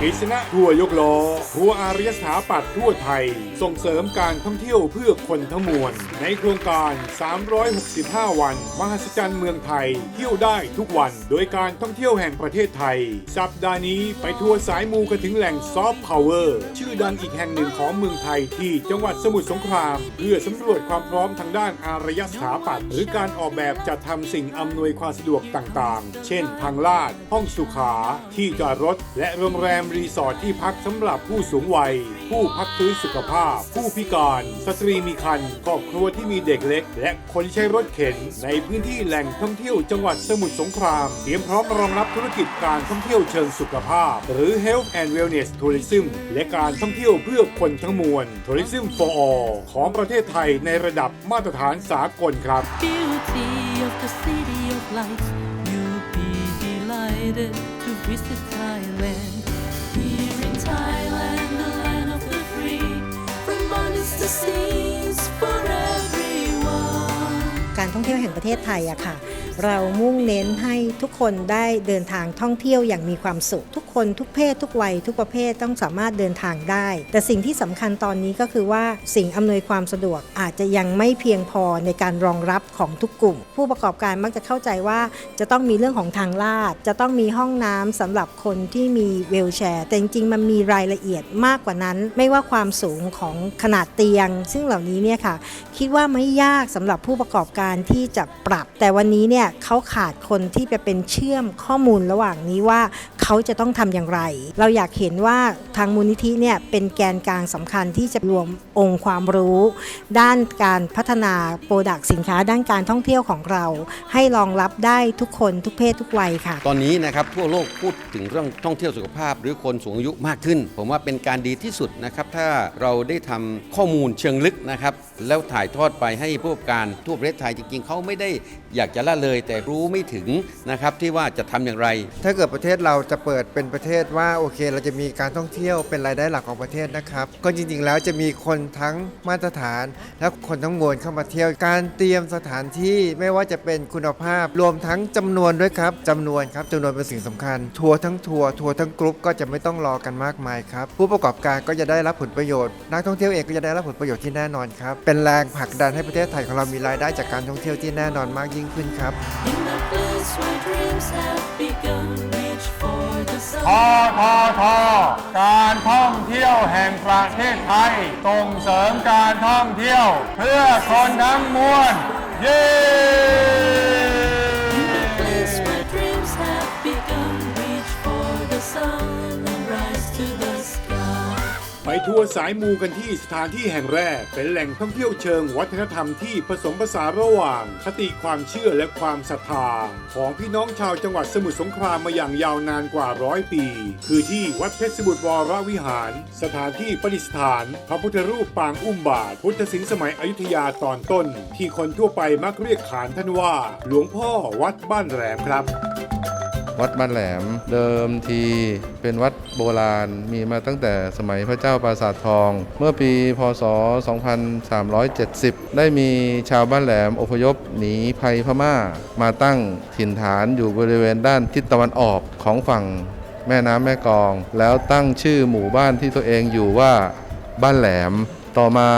กฤษณะทัวยกล้อทัวอารยสถาปัตย์ทั่วไทย ส่งเสริมการท่องเที่ยวเพื่อคนทั้งมวล ในโครงการ 365 วัน มหัศจรรย์เมืองไทย เที่ยวได้ทุกวัน โดยการท่องเที่ยวแห่งประเทศไทย สัปดาห์นี้ไปทัวร์สายมูกันถึงแหล่งซอฟต์พาวเวอร์ชื่อดังอีกแห่งหนึ่งของเมืองไทยที่จังหวัดสมุทรสงคราม เพื่อสำรวจความพร้อมทางด้านอารยสถาปัตย์หรือการออกแบบจัดทำสิ่งอำนวยความสะดวกต่างๆ เช่น ทางลาด ห้องสุขา ที่จอดรถ และโรงแรมรีสอร์ทที่พักสำหรับผู้สูงวัย ผู้พักฟื้นสุขภาพ ผู้พิการ สตรีมีครรภ์ครอบครัวที่มีเด็กเล็ก และคนใช้รถเข็น ในพื้นที่แหล่งท่องเที่ยวจังหวัดสมุทรสงคราม เตรียมพร้อมรองรับธุรกิจการท่องเที่ยวเชิงสุขภาพ หรือ Health and Wellness Tourism และการท่องเที่ยวเพื่อคนทั้งมวล Tourism for All ของประเทศไทยในระดับมาตรฐานสากลครับ beauty of the city of lights. You'll be delighted to visit Thailand. การท่องเที่ยวแห่งประเทศไทยอะค่ะ เรามุ่งเน้นให้ทุกคนได้เดินทางท่องเที่ยวอย่างมีความสุข ทุกคนทุกเพศ ทุกวัย ทุกประเภทต้องสามารถเดินทางได้ แต่สิ่งที่สำคัญตอนนี้ก็คือว่าสิ่งอำนวยความสะดวกอาจจะยังไม่เพียงพอในการรองรับของทุกกลุ่ม ผู้ประกอบการมักจะเข้าใจว่าจะต้องมีเรื่องของทางลาด จะต้องมีห้องน้ำสำหรับคนที่มีเวลแชร์ แต่จริงๆมันมีรายละเอียดมากกว่านั้น ไม่ว่าความสูงของขนาดเตียง ซึ่งเหล่านี้เนี่ยค่ะคิดว่าไม่ยากสำหรับผู้ประกอบการที่จะปรับ แต่วันนี้เนี่ยเขาขาดคนที่จะเป็นเชื่อมข้อมูลระหว่างนี้ว่า เขาจะต้องทำอย่างไร เราอยากเห็นว่าทางมูลนิธิเนี่ยเป็นแกนกลางสำคัญที่จะรวมองค์ความรู้ ด้านการพัฒนาโปรดักสินค้าด้านการท่องเที่ยวของเรา ให้รองรับได้ทุกคนทุกเพศทุกวัยค่ะ ตอนนี้นะครับทั่วโลกพูดถึงเรื่องท่องเที่ยวสุขภาพ หรือคนสูงอายุมากขึ้น ผมว่าเป็นการดีที่สุดนะครับถ้าเราได้ทำข้อมูลเชิงลึกนะครับแล้วถ่ายทอดไปให้ผู้ประกอบการทั่วประเทศไทยจริงๆเขาไม่ได้อยากจะละเลย แต่รู้ไม่ถึงนะครับที่ว่าจะทำอย่างไร ถ้าเกิดประเทศเราจะเปิดเป็นประเทศว่าโอเค เราจะมีการท่องเที่ยวเป็นรายได้หลักของประเทศนะครับ ก็จริงๆแล้วจะมีคนทั้งมาตรฐาน และคนทั้งมวลเข้ามาเที่ยวการเตรียมสถานที่ไม่ว่าจะเป็นคุณภาพรวมทั้งจำนวนด้วยครับจำนวนครับจำนวนเป็นสิ่งสำคัญ ทัวร์ทั้งทัวร์ทัวร์ทั้งกรุ๊ปก็จะไม่ต้องรอกันมากมายครับผู้ประกอบการก็จะได้รับผลประโยชน์นักท่องเที่ยวเองก็จะได้รับผลประโยชน์ที่แน่นอนครับเป็นแรงผลักดันให้ประเทศไทยของเรามีรายได้จากการท่องเที่ยวที่แน่นอนมากยิ่งขึ้นครับ In the place where dreams have begun, reach for ทอทอทอการท่องเที่ยวแห่งประเทศไทยส่งเสริมการท่องเที่ยว เพื่อคนทั้งมวลเย้ ทัวร์สายมูกันที่สถานที่แห่งแรก เป็นแหล่งท่องเที่ยวเชิงวัฒนธรรมที่ผสมผสานระหว่าง คติความเชื่อและความศรัทธา ของพี่น้องชาวจังหวัดสมุทรสงครามมาอย่างยาวนานกว่าร้อยปี คือที่วัดเพชรสมุทรวรวิหาร สถานที่ประดิษฐาน พระพุทธรูปปางอุ้มบาท พุทธศิลป์สมัยอยุธยาตอนต้น ที่คนทั่วไปมักเรียกขานท่านว่า หลวงพ่อวัดบ้านแหลมครับ วัดบ้านแหลม เดิมทีเป็นวัดโบราณมีมาตั้งแต่สมัยพระเจ้าปราสาททอง เมื่อปีพศ 2370 ได้มีชาวบ้านแหลมอพยพหนีภัยพม่า มาตั้งถิ่นฐานอยู่บริเวณด้านทิศตะวันออกของฝั่งแม่น้ำแม่กอง แล้วตั้งชื่อหมู่บ้านที่ตัวเองอยู่ว่าบ้านแหลม ต่อมา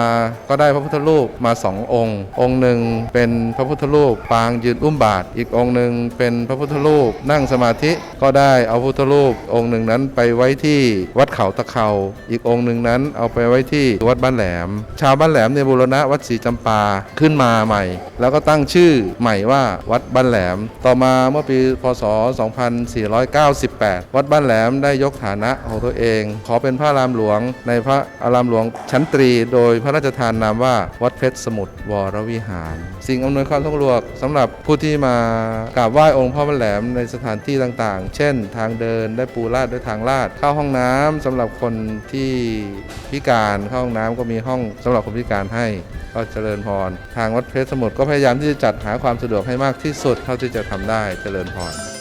ก็ได้พระพุทธรูปมาสององค์ องค์หนึ่งเป็นพระพุทธรูปปางยืนอุ้มบาท อีกองค์หนึ่งเป็นพระพุทธรูปนั่งสมาธิก็ได้เอาพุทธรูป องค์หนึ่งนั้นไปไว้ที่วัดเขาตะเขาอีกองค์หนึ่งนั้นเอาไปไว้ที่วัดบ้านแหลม ชาวบ้านแหลมในบูรณะวัดศรีจำปาขึ้นมาใหม่ แล้วก็ตั้งชื่อใหม่ว่าวัดบ้านแหลม ต่อมาเมื่อปีพศ 2498 วัดบ้านแหลมได้ยกฐานะของตัวเอง ขอเป็นพระรามหลวงในพระอารามหลวงชั้นตรีโดยพระราชทานนามว่าวัดเพชรสมุทรวรวิหาร สิ่งอำนวยความสะดวกสำหรับผู้ที่มากราบไหว้องค์พ่อบ้านแหลมในสถานที่ต่างๆ เช่น ทางเดินได้ปูลาดด้วยทางลาดเข้าห้องน้ำสำหรับคนที่พิการเข้าห้องน้ำก็มีห้องสำหรับคนพิการให้ก็เจริญพร ทางวัดเพชรสมุทรก็พยายามที่จะจัดหาความสะดวกให้มากที่สุดเท่าที่จะทำได้เจริญพร